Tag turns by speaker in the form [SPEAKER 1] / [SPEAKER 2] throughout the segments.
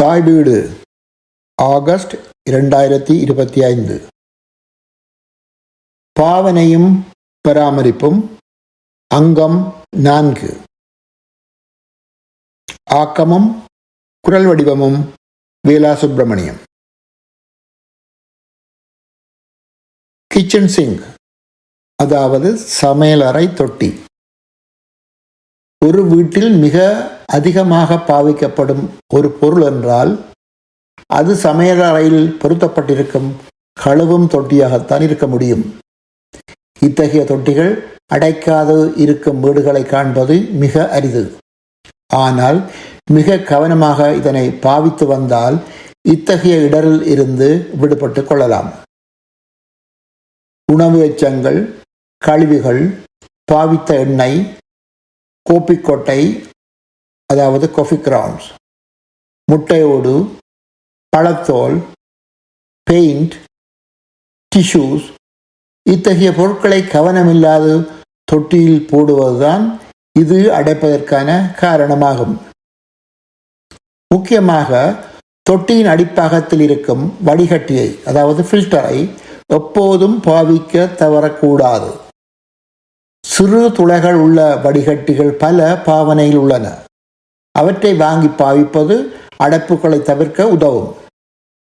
[SPEAKER 1] தாய் வீடு ஆகஸ்ட் இரண்டாயிரத்தி இருபத்தி ஐந்து. பாவனையும் பராமரிப்பும் அங்கம் நான்கு. ஆக்கமும் குரல் வடிவமும் வேலா சுப்பிரமணியம் கிச்சன் சிங் அதாவது சமையலறை தொட்டி. ஒரு வீட்டில் மிக அதிகமாக பாவிக்கப்படும் ஒரு பொருள் என்றால் அது சமையலறையில் பொருத்தப்பட்டிருக்கும் கழுவும் தொட்டியாகத்தான் இருக்க முடியும். இத்தகைய தொட்டிகள் அடைக்காது இருக்கும் வீடுகளை காண்பது மிக அரிது. ஆனால் மிக கவனமாக இதனை பாவித்து வந்தால் இத்தகைய இடரில் இருந்து விடுபட்டு கொள்ளலாம். உணவு எச்சங்கள் கழிவுகள் பாவித்த எண்ணெய் கோப்பிக்கொட்டை அதாவது கொஃபி கிரவுண்ட்ஸ் முட்டையோடு பழத்தோல் பெயிண்ட் டிஷ்யூஸ் இத்தகைய பொருட்களை கவனமில்லாது தொட்டியில் போடுவதுதான் இது அடைப்பதற்கான காரணமாகும். முக்கியமாக தொட்டியின் அடிப்பாகத்தில் இருக்கும் வடிகட்டியை அதாவது ஃபில்டரை எப்போதும் பாவிக்க தவறக்கூடாது. சிறு துளைகள் உள்ள வடிகட்டிகள் பல பாவனையில் உள்ளன. அவற்றை வாங்கி பாவிப்பது அடைப்புகளை தவிர்க்க உதவும்.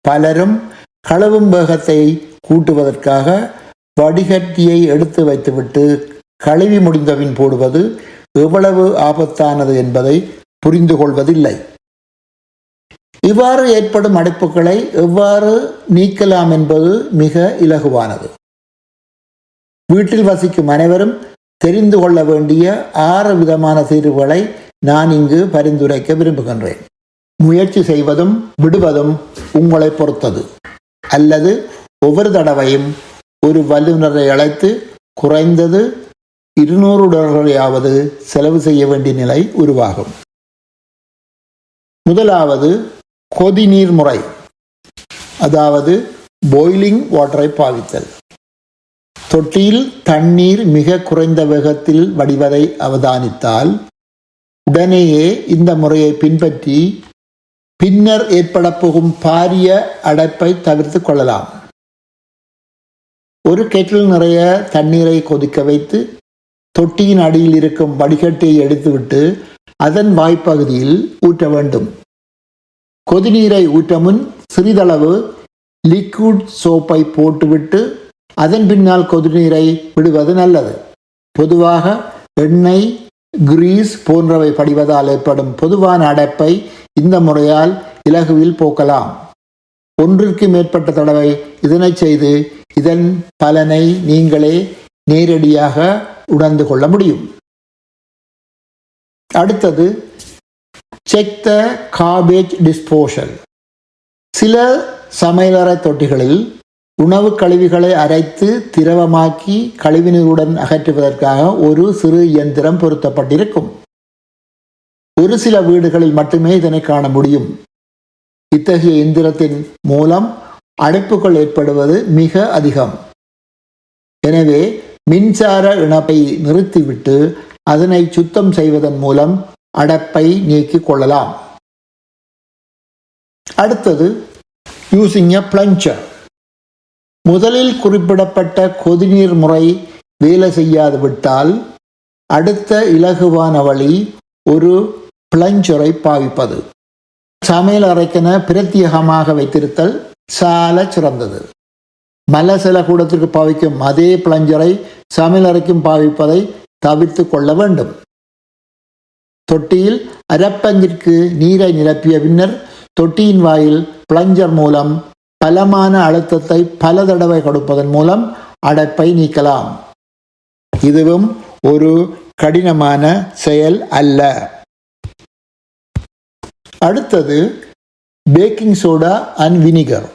[SPEAKER 1] பலரும் களவும் வேகத்தை கூட்டுவதற்காக வடிகட்டியை எடுத்து வைத்துவிட்டு கழுவி முடிந்தபின் போடுவது எவ்வளவு ஆபத்தானது என்பதை புரிந்து கொள்வதில்லை இவ்வாறு ஏற்படும் அடைப்புகளை எவ்வாறு நீக்கலாம் என்பது மிக இலகுவானது. வீட்டில் வசிக்கும் அனைவரும் தெரிந்து கொள்ள வேண்டிய ஆறு விதமான தீர்வுகளை நான் இங்கு பரிந்துரைக்க விரும்புகின்றேன். முயற்சி செய்வதும் விடுவதும் உங்களை பொறுத்தது. அல்லது ஒவ்வொரு தடவையும் ஒரு வல்லுநரை அழைத்து குறைந்தது இருநூறு டாலர்களையாவது செலவு செய்ய வேண்டிய நிலை உருவாகும். முதலாவது கொதிநீர் முறை. அதாவது பாய்லிங் வாட்டரை பாவித்தல். தொட்டியில் தண்ணீர் மிக குறைந்த வேகத்தில் வடிவதை அவதானித்தால் உடனேயே இந்த முறையை பின்பற்றி பின்னர் ஏற்பட போகும் பாரிய அடைப்பை தவிர்த்து கொள்ளலாம். ஒரு கெட்டில் நிறைய தண்ணீரை கொதிக்க வைத்து தொட்டியின் அடியில் இருக்கும் வடிகட்டியை எடுத்துவிட்டு அதன் வாய்ப்பகுதியில் ஊற்ற வேண்டும். கொதிநீரை ஊற்ற முன் சிறிதளவு லிக்விட் சோப்பை போட்டுவிட்டு அதன் பின்னால் கொதிநீரை விடுவது நல்லது. பொதுவாக எண்ணெய் கிரீஸ் போன்றவை படிவதால் ஏற்படும் பொதுவான அடைப்பை இந்த முறையால் இலகுவில் போக்கலாம். ஒன்றிற்கு மேற்பட்ட தடவை இதனை செய்து இதன் பலனை நீங்களே நேரடியாக உணர்ந்து கொள்ள முடியும். அடுத்தது செக் த காபேஜ் டிஸ்போஷல் சில சமையலறை தொட்டிகளில் உணவு கழிவுகளை அரைத்து திரவமாக்கி கழிவுநீருடன் அகற்றுவதற்காக ஒரு சிறு இயந்திரம் பொருத்தப்பட்டிருக்கும். ஒரு சில வீடுகளில் மட்டுமே இதனை காண முடியும். இத்தகைய இயந்திரத்தின் மூலம் அடைப்புகள் ஏற்படுவது மிக அதிகம். எனவே மின்சார இணைப்பை நிறுத்திவிட்டு அதனை சுத்தம் செய்வதன் மூலம் அடைப்பை நீக்கிக் கொள்ளலாம். அடுத்தது யூசிங் எ பிளஞ்சர் முதலில் குறிப்பிடப்பட்ட கொதிநீர் முறை வேலை செய்யாது விட்டால் அடுத்த இலகுவான வழி ஒரு பிளஞ்சரை பாவிப்பது. சமையல் அறைக்கென பிரத்யேகமாக வைத்திருத்தல் சால சிறந்தது. மலசல கூடத்திற்கு பாவிக்கும் அதே பிளஞ்சரை சமையல் அறைக்கும் பாவிப்பதை தவிர்த்து கொள்ள வேண்டும். தொட்டியில் அரப்பஞ்சிற்கு நீரை நிரப்பிய பின்னர் தொட்டியின் வாயில் பிளஞ்சர் மூலம் பலமான அழுத்தத்தை பல தடவை கொடுப்பதன் மூலம் அடைப்பை நீக்கலாம். இதுவும் ஒரு கடினமான செயல் அல்ல. அடுத்தது பேக்கிங் சோடா அண்ட் வினிகர்.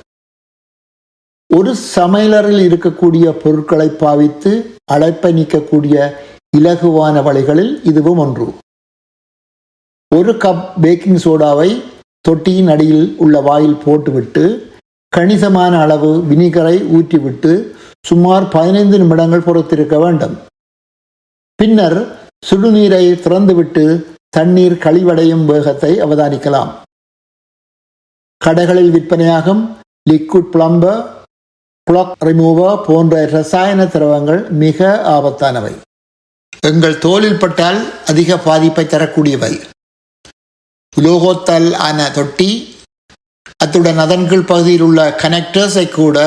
[SPEAKER 1] ஒரு சமையலரில் இருக்கக்கூடிய பொருட்களை பாவித்து அடைப்பை நீக்கக்கூடிய இலகுவான வழிகளில் இதுவும் ஒன்று. ஒரு கப் பேக்கிங் சோடாவை தொட்டியின் அடியில் உள்ள வாயில் போட்டுவிட்டு கணிசமான அளவு வினிகரை ஊற்றிவிட்டு சுமார் பதினைந்து நிமிடங்கள் பொறுத்திருக்க வேண்டும். பின்னர் சுடுநீரை திறந்துவிட்டு தண்ணீர் கழிவடையும் வேகத்தை அவதானிக்கலாம். கடைகளில் விற்பனையாகும் லிக்விட் பிளம்பர் பிளாக் ரிமூவர் போன்ற ரசாயன திரவங்கள் மிக ஆபத்தானவை. எங்கள் தோலில் பட்டால் அதிக பாதிப்பை தரக்கூடியவை. உலோகத்தால் ஆன தொட்டி அத்துடன் அதன் கீழ் பகுதியில் உள்ள கனெக்டர்ஸை கூட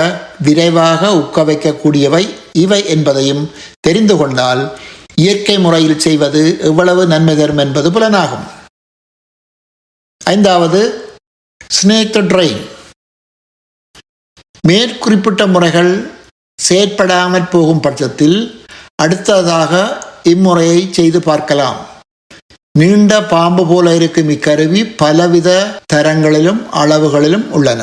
[SPEAKER 1] விரைவாக உக்க வைக்கக்கூடியவை இவை என்பதையும் தெரிந்து கொண்டால் இயற்கை முறையில் செய்வது எவ்வளவு நன்மை தரும் என்பது புலனாகும். ஐந்தாவது ஸ்னேக் ட்ரெயின் மேற்குறிப்பிட்ட முறைகள் செயற்படாமற் போகும் பட்சத்தில் அடுத்ததாக இம்முறையை செய்து பார்க்கலாம். நீண்ட பாம்பு போல இருக்கும் இக்கருவி பலவித தரங்களிலும் அளவுகளிலும் உள்ளன.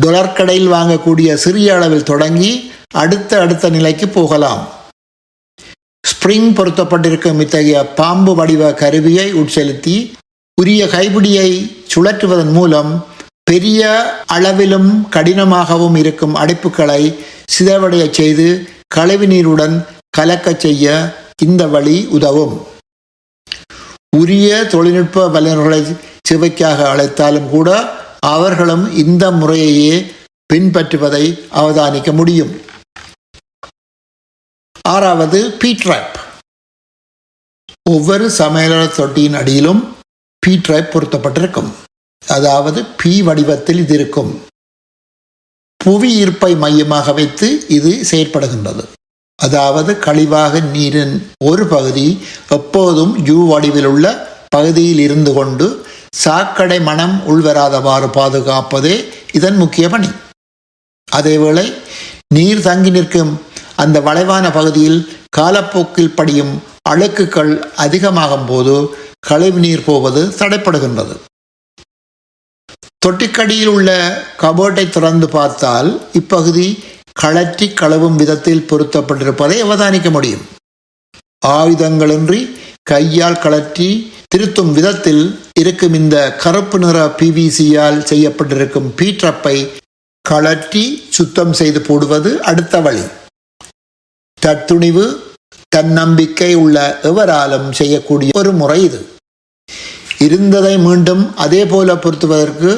[SPEAKER 1] டொலர் கடையில் வாங்கக்கூடிய சிறிய அளவில் தொடங்கி அடுத்த அடுத்த நிலைக்கு போகலாம். ஸ்ப்ரிங் பொருத்தப்பட்டிருக்கும் இத்தகைய பாம்பு வடிவ கருவியை உட்செலுத்தி உரிய கைபிடியை சுழற்றுவதன் மூலம் பெரிய அளவிலும் கடினமாகவும் இருக்கும் அடைப்புகளை சிதவடைய செய்து கழிவு நீருடன் கலக்கச் செய்ய இந்த வழி உதவும். உரிய தொழில்நுட்ப வல்லுநர்களை சிவைக்காக அழைத்தாலும் கூட அவர்களும் இந்த முறையையே பின்பற்றுவதை அவதானிக்க முடியும். ஆறாவது பீட்ராப் ஒவ்வொரு சமையலர் தொட்டியின் அடியிலும் பீட்ராப் பொருத்தப்பட்டிருக்கும். அதாவது பி வடிவத்தில் இது இருக்கும். புவி ஈர்ப்பை மையமாக வைத்து இது செயற்படுகின்றது. அதாவது கழிவாக நீரின் ஒரு பகுதி எப்போதும் யூ வடிவில் உள்ள பகுதியில் இருந்து கொண்டு சாக்கடை மனம் உள்வராதவாறு பாதுகாப்பதே இதன் முக்கிய பணி. அதேவேளை நீர் தங்கி நிற்கும் அந்த வளைவான பகுதியில் காலப்போக்கில் படியும் அழுக்குகள் அதிகமாகும் போது கழிவு நீர் போவது தடைப்படுகின்றது. தொட்டிக்கடியில் உள்ள கபோர்டை திறந்து பார்த்தால் இப்பகுதி கழற்றி கழுவும் விதத்தில் பொருத்தப்பட்டிருப்பதை அவதானிக்க முடியும். ஆயுதங்களின்றி கையால் கழற்றி திருத்தும் விதத்தில் இருக்கும் இந்த கருப்பு நிற பிவிசியால் செய்யப்பட்டிருக்கும் பீட்ரப்பை கழற்றி சுத்தம் செய்து போடுவது அடுத்த வழி. தத்துணிவு தன்னம்பிக்கை உள்ள எவராலும் செய்யக்கூடிய ஒரு முறை இது. இருந்ததை மீண்டும் அதே போல பொருத்துவதற்கு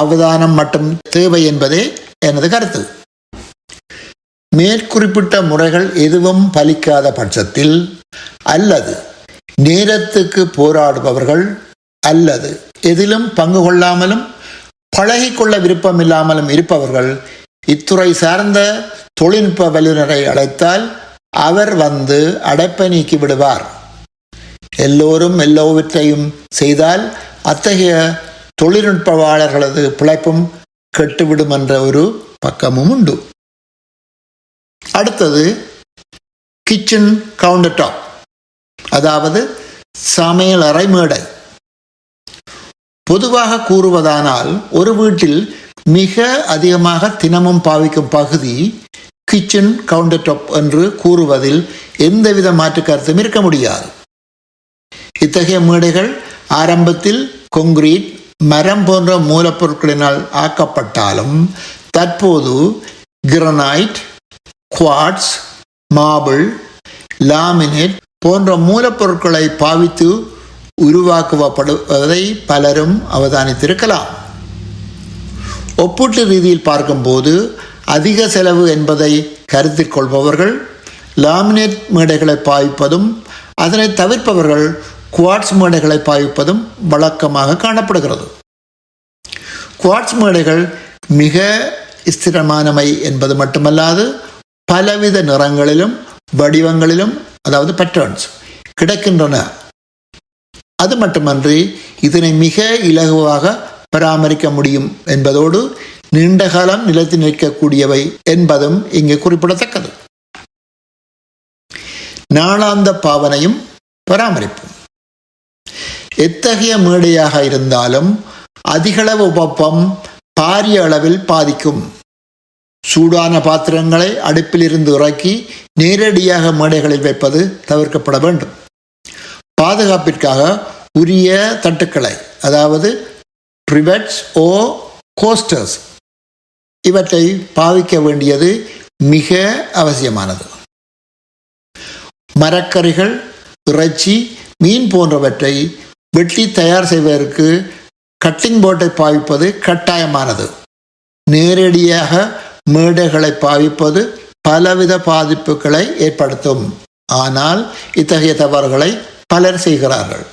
[SPEAKER 1] அவதானம் மட்டும் தேவை என்பதே எனது கருத்து. மேற்குறிப்பிட்ட முறைகள் எதுவும் பலிக்காத பட்சத்தில் அல்லது நேரத்துக்கு போராடுபவர்கள் அல்லது எதிலும் பங்கு கொள்ளாமலும் பழகிக்கொள்ள விருப்பம் இல்லாமலும் இருப்பவர்கள் இத்துறை சார்ந்த தொழில்நுட்ப வல்லுநரை அழைத்தால் அவர் வந்து அடைப்பை நீக்கி விடுவார். எல்லோரும் எல்லோவற்றையும் செய்தால் அத்தகைய தொழில்நுட்பவாளர்களது பிழைப்பும் கெட்டுவிடும் என்ற ஒரு பக்கமும் உண்டு. அடுத்தது கிச்சன் கவுண்டர் டாப் அதாவது சமையல் அறை மேடை பொதுவாக கூறுவதானால் ஒரு வீட்டில் மிக அதிகமாக தினமும் பாவிக்கும் பகுதி கிச்சன் கவுண்டர் டாப் என்று கூறுவதில் எந்தவித மாற்று கருத்தும் இருக்க முடியாது. இத்தகைய மேடைகள் ஆரம்பத்தில் கொங்கிரீட் மரம் போன்ற மூலப்பொருட்களினால் ஆக்கப்பட்டாலும் தற்போது கிரனைட் குவாட்ஸ் மாபிள் லாமினேட் போன்ற மூலப்பொருட்களை பாவித்து உருவாக்கப்படுவதை பலரும் அவதானித்திருக்கலாம். ஒப்பீட்டு ரீதியில் பார்க்கும்போது அதிக செலவு என்பதை கருத்தில் கொள்பவர்கள் லாமினேட் மேடைகளை பாவிப்பதும் அதனை தவிர்ப்பவர்கள் குவாட்ஸ் மேடைகளை பாவிப்பதும் வழக்கமாக காணப்படுகிறது. குவாட்ஸ் மேடைகள் மிக ஸ்திரமானவை என்பது மட்டுமல்லாது பலவித நிறங்களிலும் வடிவங்களிலும் அதாவது பேட்டர்ன்ஸ் கிடைக்கின்றன. அது மட்டுமன்றி இதனை மிக இலகுவாக பராமரிக்க முடியும் என்பதோடு நீண்ட காலம் நிலைத்து நிற்கக்கூடியவை என்பதும் இங்கு குறிப்பிடத்தக்கது. நாளாந்த பாவனையும் பராமரிப்பும். எத்தகைய மேடையாக இருந்தாலும் அதிகளவு உபப்பம் பாரிய அளவில் பாதிக்கும். சூடான பாத்திரங்களை அடுப்பிலிருந்து இறக்கி நேரடியாக மேடைகளில் வைப்பது தவிர்க்கப்பட வேண்டும். பாதுகாப்பிற்காக உரிய தட்டுக்களை அதாவது ட்ரிவெட்ஸ் ஓ கோஸ்டர்ஸ் இவற்றை பாவிக்க வேண்டியது மிக அவசியமானது. மரக்கறிகள் இறைச்சி மீன் போன்றவற்றை வெட்டி தயார் செய்வதற்கு கட்டிங் போட்டை பாவிப்பது கட்டாயமானது. நேரடியாக மேடைகளை பாவிப்பது பலவித பாதிப்புகளை ஏற்படுத்தும். ஆனால் இத்தகைய தவறுகளை பலர் செய்கிறார்கள்.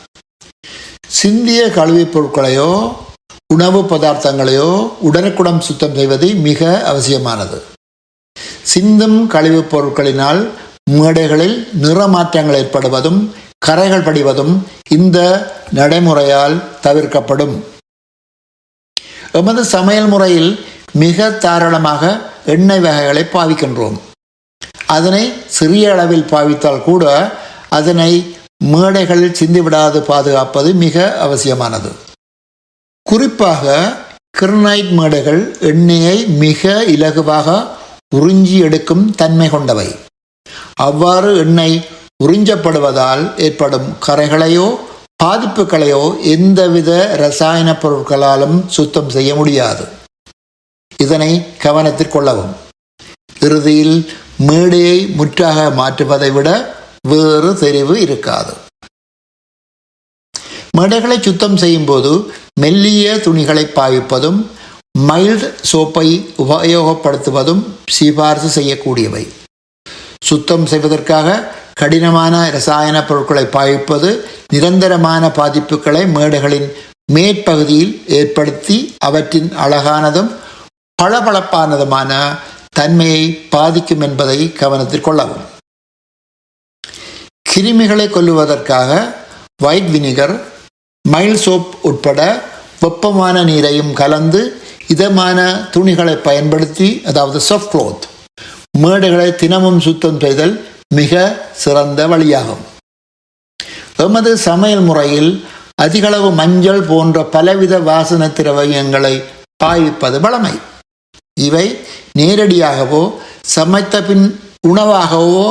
[SPEAKER 1] சிந்திய கழிவுப் பொருட்களையோ உணவு பதார்த்தங்களையோ உடனுக்குடன் சுத்தம் செய்வது மிக அவசியமானது. சிந்தும் கழிவுப் பொருட்களினால் மேடைகளில் நிறமாற்றங்கள் ஏற்படுவதும் கரைகள் படிவதும் இந்த நடைமுறையால் தவிர்க்கப்படும். எமது சமையல் முறையில் மிக தாராளமாக எண்ணெய் வகைகளை பாவிக்கின்றோம். அதனை சிறிய அளவில் பாவித்தால் கூட அதனை மேடைகளில் சிந்திவிடாது பாதுகாப்பது மிக அவசியமானது. குறிப்பாக கிர்னைட் மேடைகள் எண்ணெயை மிக இலகுவாக உறிஞ்சி எடுக்கும் தன்மை கொண்டவை. அவ்வாறு எண்ணெய் உறிஞ்சப்படுவதால் ஏற்படும் கரைகளையோ பாதிப்புகளையோ எந்தவித ரசாயன பொருட்களாலும் சுத்தம் செய்ய முடியாது. இதனை கவனத்தில் கொள்ளவும். இறுதியில் மேடையை முற்றாக மாற்றுவதை விட வேறு தெரிவு இருக்காது. மேடைகளை சுத்தம் செய்யும் போது மெல்லிய துணிகளை பாவிப்பதும் மைல்டு சோப்பை உபயோகப்படுத்துவதும் சிபார்சு செய்யக்கூடியவை. சுத்தம் செய்வதற்காக கடினமான ரசாயன பொருட்களை பாவிப்பது நிரந்தரமான பாதிப்புகளை மேடைகளின் மேற்பகுதியில் ஏற்படுத்தி அவற்றின் அழகானதும் பளபளப்பானதுமான தன்மையை பாதிக்கும் என்பதை கவனத்தில் கொள்ளவும். கிருமிகளை கொல்லுவதற்காக ஒயிட் வினிகர் மைல் சோப் உட்பட வெப்பமான நீரையும் கலந்து இதமான துணிகளை பயன்படுத்தி அதாவது சாஃப்ட் க்ளோத் மேடுகளை தினமும் சுத்தம் செய்தல் மிக சிறந்த வழியாகும். எமது சமையல் முறையில் அதிகளவு மஞ்சள் போன்ற பலவித வாசன திரவியங்களை பாவிப்பது வளமை இவை நேரடியாகவோ சமைத்த பின் உணவாகவோ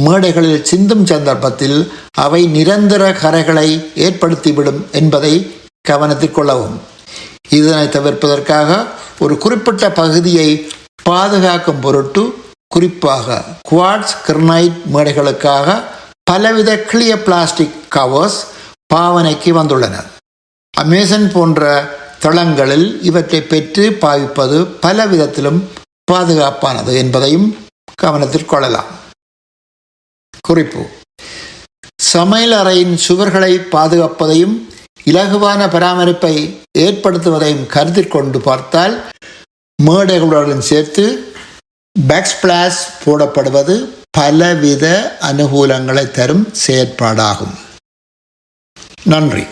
[SPEAKER 1] மேடைகளில் சிந்தும் சந்தர்ப்பத்தில் அவை நிரந்தர கரைகளை ஏற்படுத்திவிடும் என்பதை கவனத்தில் கொள்ளவும். இதனை தவிர்ப்பதற்காக ஒரு குறிப்பிட்ட பகுதியை பாதுகாக்கும் பொருட்டு குறிப்பாக குவாட்ஸ் கிரனைட் மேடைகளுக்காக பலவித கிளியர் பிளாஸ்டிக் கவர்ஸ் பாவனைக்கு வந்துள்ளன. அமேசன் போன்ற தளங்களில் இவற்றை பெற்று பாவிப்பது பல விதத்திலும் பாதுகாப்பானது என்பதையும் கவனத்தில் கொள்ளலாம். குறிப்பு. சமையல் அறையின் சுவர்களை பாதுகாப்பதையும் இலகுவான பராமரிப்பை ஏற்படுத்துவதையும் கருத்தில் கொண்டு பார்த்தால் மேடைகளுடன் சேர்த்து பேக்ஸ்பிளாஸ் போடப்படுவது பலவித அனுகூலங்களை தரும் செயற்பாடாகும். நன்றி.